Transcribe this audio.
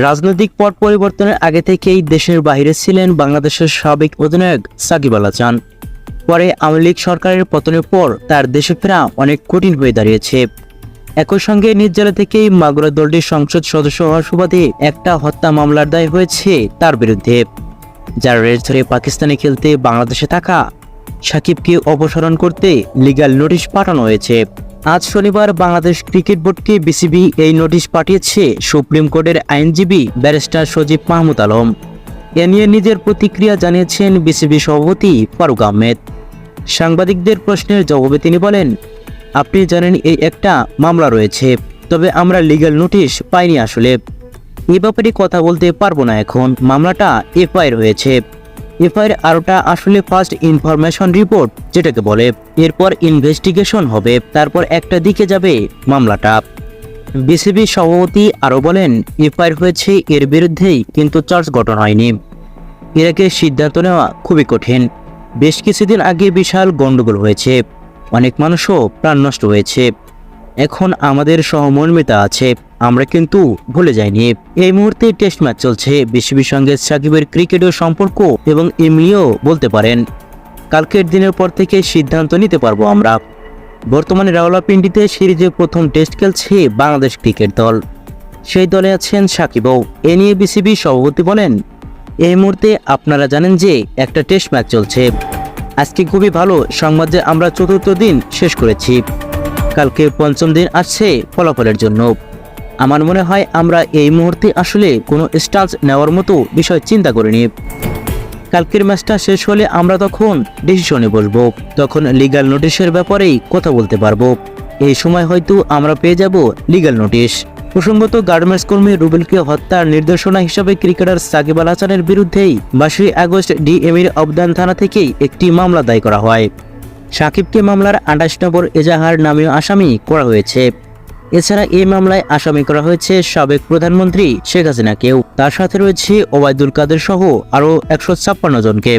রাজনৈতিক পট পরিবর্তনের আগে থেকেই দেশের বাইরে ছিলেন বাংলাদেশের সাবেক অধিনায়ক সাকিব আল হাসান পরে আওয়ামী লীগ সরকারের পতনের পর তার দেশে ফেরা অনেক কঠিন হয়ে দাঁড়িয়েছে। একই সঙ্গে নিজ জেলা থেকেই মাগুরা দলটির সংসদ সদস্য হওয়ার সুবাদে একটা হত্যা মামলার দায় হয়েছে তার বিরুদ্ধে। যার রেস ধরে পাকিস্তানে খেলতে বাংলাদেশে থাকা সাকিবকে অপসারণ করতে লিগ্যাল নোটিশ পাঠানো হয়েছে। আজ শনিবার বাংলাদেশ ক্রিকেট বোর্ডকে বিসিবি এই নোটিশ পাঠিয়েছে সুপ্রিম কোর্টের আইনজীবী ব্যারিস্টার সজীব মাহমুদ আলম। এ নিয়ে নিজের প্রতিক্রিয়া জানিয়েছেন বিসিবি সভাপতি ফারুক আহমেদ। সাংবাদিকদের প্রশ্নের জবাবে তিনি বলেন, আপনি জানেন এই একটা মামলা রয়েছে, তবে আমরা লিগ্যাল নোটিশ পাইনি আসলে। এ ব্যাপারে কথা বলতে পারব না এখন। মামলাটা এফআইআর হয়েছে। এফআইআর আরোটা আসলে ফার্স্ট ইনফরমেশন রিপোর্ট যেটাকে বলে। এরপর ইনভেস্টিগেশন হবে, তারপর একটা দিকে যাবে মামলাটা। বিসিবি সভাপতি আরও বলেন, এফআইআর হয়েছে এর বিরুদ্ধেই, কিন্তু চার্জ গঠন হয়নি। ইরাকে সিদ্ধান্ত নেওয়া খুবই কঠিন। বেশ কিছুদিন আগে বিশাল গণ্ডগোল হয়েছে। অনেক মানুষও প্রাণ নষ্ট হয়েছে। এখন আমাদের সহমর্মিতা আছে, আমরা কিন্তু ভুলে যাইনি। এই মুহূর্তে টেস্ট ম্যাচ চলছে বিসিবির সঙ্গে সাকিবের ক্রিকেটের সম্পর্ক এবং এমনিও বলতে পারেন। কালকের দিনের পর থেকে সিদ্ধান্ত নিতে পারব আমরা। বর্তমানে রাওলাপিন্ডিতে সিরিজে প্রথম টেস্ট খেলছে বাংলাদেশ ক্রিকেট দল। সেই দলে আছেন সাকিবও। এ নিয়ে বিসিবি সভাপতি বলেন, এই মুহূর্তে আপনারা জানেন যে একটা টেস্ট ম্যাচ চলছে। আজকে খুবই ভালো, সংবাদ যে আমরা চতুর্থ দিন শেষ করেছি। কালকে পঞ্চম দিন আসছে ফলাফলের জন্য। আমার মনে হয় আমরা এই মুহূর্তে আসলে কোনো স্টান্স নেওয়ার মতো বিষয় চিন্তা করিনি। কালকের ম্যাচটা শেষ হলে আমরা তখন ডিসিশনে বসবো, তখন লিগ্যাল নোটিশের ব্যাপারেই কথা বলতে পারব। এই সময় হয়তো আমরা পেয়ে যাব লিগ্যাল নোটিশ। প্রসঙ্গত গার্মেন্টস কর্মী রুবেলকে হত্যার নির্দেশনা হিসাবে ক্রিকেটার সাকিব আল হাসানের বিরুদ্ধেই বাইশে আগস্ট ডিএমির অবদান থানা থেকেই একটি মামলা দায় করা হয়। সাকিবকে মামলার আঠাশ নম্বর এজাহার নামীয় আসামি করা হয়েছে। এছাড়া এই মামলায় আসামি করা হয়েছে সাবেক প্রধানমন্ত্রী শেখ হাসিনাকেও তার সাথে রয়েছে ওবায়দুল কাদের সহ আরও একশো ছাপ্পান্ন জনকে।